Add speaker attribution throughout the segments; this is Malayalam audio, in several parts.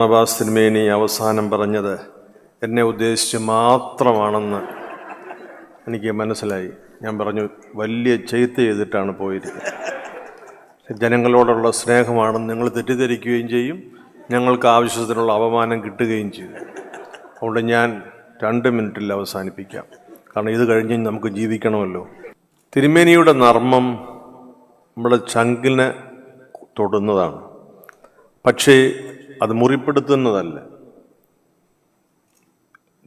Speaker 1: നവാസ് തിരുമേനി അവസാനം പറഞ്ഞത് എന്നെ ഉദ്ദേശിച്ച് മാത്രമാണെന്ന് എനിക്ക് മനസ്സിലായി. ഞാൻ പറഞ്ഞു വലിയ ചെയ്ത്ത് ചെയ്തിട്ടാണ് പോയിരിക്കുന്നത്. ജനങ്ങളോടുള്ള സ്നേഹമാണെന്ന് നിങ്ങൾ തെറ്റിദ്ധരിക്കുകയും ചെയ്യും ഞങ്ങൾക്ക് ആവശ്യത്തിനുള്ള അപമാനം കിട്ടുകയും ചെയ്യും. അതുകൊണ്ട് ഞാൻ രണ്ട് മിനിറ്റിൽ അവസാനിപ്പിക്കാം. കാരണം ഇത് കഴിഞ്ഞ് നമുക്ക് ജീവിക്കണമല്ലോ. തിരുമേനിയുടെ നർമ്മം നമ്മുടെ ചങ്കിനെ തൊടുന്നതാണ്. പക്ഷേ അത് മുറിപ്പെടുത്തുന്നതല്ല.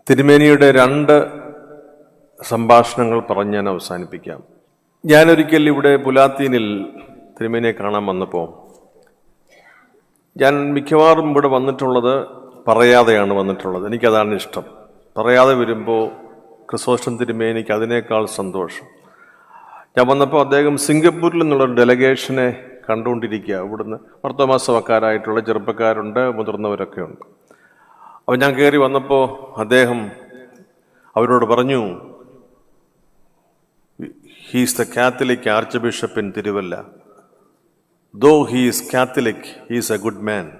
Speaker 1: തിരുമേനിയുടെ രണ്ട് സംഭാഷണങ്ങൾ പറഞ്ഞ് ഞാൻ അവസാനിപ്പിക്കാം. ഞാനൊരിക്കൽ ഇവിടെ പുലാത്തീനിൽ തിരുമേനിയെ കാണാൻ വന്നപ്പോൾ ഞാൻ മിക്കവാറും ഇവിടെ വന്നിട്ടുള്ളത് പറയാതെയാണ് വന്നിട്ടുള്ളത്. എനിക്കതാണ് ഇഷ്ടം. പറയാതെ വരുമ്പോൾ ക്രിസോസ്റ്റം തിരുമേനിക്ക് അതിനേക്കാൾ സന്തോഷം. ഞാൻ വന്നപ്പോൾ അദ്ദേഹം സിംഗപ്പൂരിൽ നിന്നുള്ള ഡെലഗേഷനെ കണ്ടുകൊണ്ടിരിക്കുക. ഇവിടുന്ന് വർത്തമാസവക്കാരായിട്ടുള്ള ചെറുപ്പക്കാരുണ്ട് മുതിർന്നവരൊക്കെ ഉണ്ട്. അപ്പോൾ ഞാൻ കയറി വന്നപ്പോൾ അദ്ദേഹം അവരോട് പറഞ്ഞു ഹീസ് ദ കാത്തലിക് ആർച്ച് ബിഷപ്പിൻ Thiruvalla though he's Catholic he's a good man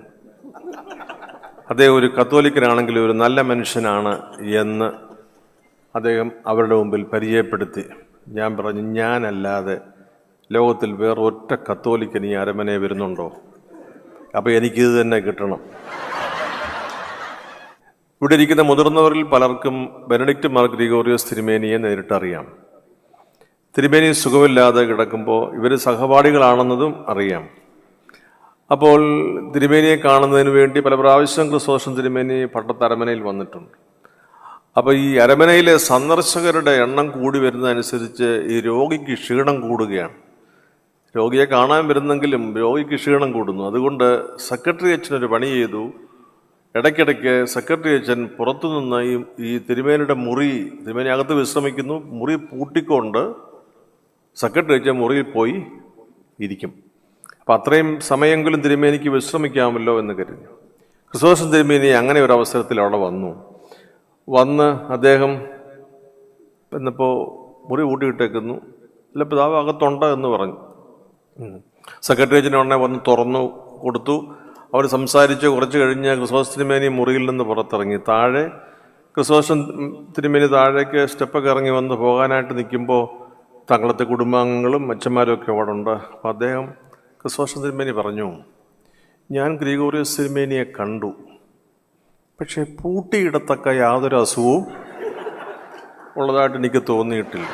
Speaker 1: അദ്ദേഹം ഒരു കത്തോലിക്കനാണെങ്കിൽ ഒരു നല്ല മനുഷ്യനാണ് എന്ന് അദ്ദേഹം അവരുടെ മുമ്പിൽ പരിചയപ്പെടുത്തി. ഞാൻ പറഞ്ഞു ഞാനല്ലാതെ ലോകത്തിൽ വേറെ ഒറ്റ കത്തോലിക്കൻ ഈ അരമനെ വരുന്നുണ്ടോ? അപ്പോൾ എനിക്കിത് തന്നെ കിട്ടണം. ഇവിടെ ഇരിക്കുന്ന മുതിർന്നവരിൽ പലർക്കും ബെനഡിക്റ്റ് മാർ ഗ്രിഗോറിയോസ് തിരുമേനിയെ നേരിട്ടറിയാം. തിരുമേനി സുഖമില്ലാതെ കിടക്കുമ്പോൾ ഇവർ സഹപാഠികളാണെന്നതും അറിയാം. അപ്പോൾ തിരുമേനിയെ കാണുന്നതിന് വേണ്ടി പല പ്രാവശ്യം ക്രിസ്തോഷൻ തിരുമേനി പട്ടത്ത് അരമനയിൽ വന്നിട്ടുണ്ട്. അപ്പോൾ ഈ അരമനയിലെ സന്ദർശകരുടെ എണ്ണം കൂടി വരുന്നതനുസരിച്ച് ഈ രോഗിക്ക് ക്ഷീണം കൂടുകയാണ്. രോഗിയെ കാണാൻ വരുന്നെങ്കിലും രോഗിക്ക് ക്ഷീണം കൂടുന്നു. അതുകൊണ്ട് സെക്രട്ടറി അച്ഛനൊരു പണി ചെയ്തു. ഇടയ്ക്കിടയ്ക്ക് സെക്രട്ടറി അച്ഛൻ പുറത്തുനിന്ന് ഈ ഈ തിരുമേനിയുടെ മുറി തിരുമേനി അകത്ത് വിശ്രമിക്കുന്നു. മുറി പൂട്ടിക്കൊണ്ട് സെക്രട്ടറി അച്ഛൻ മുറിയിൽ പോയി ഇരിക്കും. അപ്പം അത്രയും സമയമെങ്കിലും തിരുമേനിക്ക് വിശ്രമിക്കാമല്ലോ എന്ന് കരുതി. ക്രിസ്തോസൻ തിരുമേനി അങ്ങനെ ഒരു അവസരത്തിൽ അവിടെ വന്നു. വന്ന് അദ്ദേഹം എന്നിപ്പോൾ മുറി കൂട്ടിയിട്ടേക്കുന്നു അല്ല പിതാവ് അകത്തുണ്ട് എന്ന് പറഞ്ഞു. സെക്രട്ടറി അച്ഛനെ ഉടനെ വന്ന് തുറന്നു കൊടുത്തു. അവർ സംസാരിച്ച് കുറച്ച് കഴിഞ്ഞ് ക്രിസ്തോസ് തിരുമേനി മുറിയിൽ നിന്ന് പുറത്തിറങ്ങി. താഴെ ക്രിസ്തോസ് തിരുമേനി താഴേക്ക് സ്റ്റെപ്പൊക്കെ ഇറങ്ങി വന്ന് പോകാനായിട്ട് നിൽക്കുമ്പോൾ തങ്ങളത്തെ കുടുംബാംഗങ്ങളും അച്ഛന്മാരും ഒക്കെ അവിടെ ഉണ്ട്. അപ്പോൾ അദ്ദേഹം ക്രിസ്തോസ് തിരുമേനി പറഞ്ഞു ഞാൻ ഗ്രിഗോറിയസ് തിരുമേനിയെ കണ്ടു. പക്ഷേ പൂട്ടിയിടത്തക്ക യാതൊരു അസുഖവും ഉള്ളതായിട്ട് എനിക്ക് തോന്നിയിട്ടില്ല.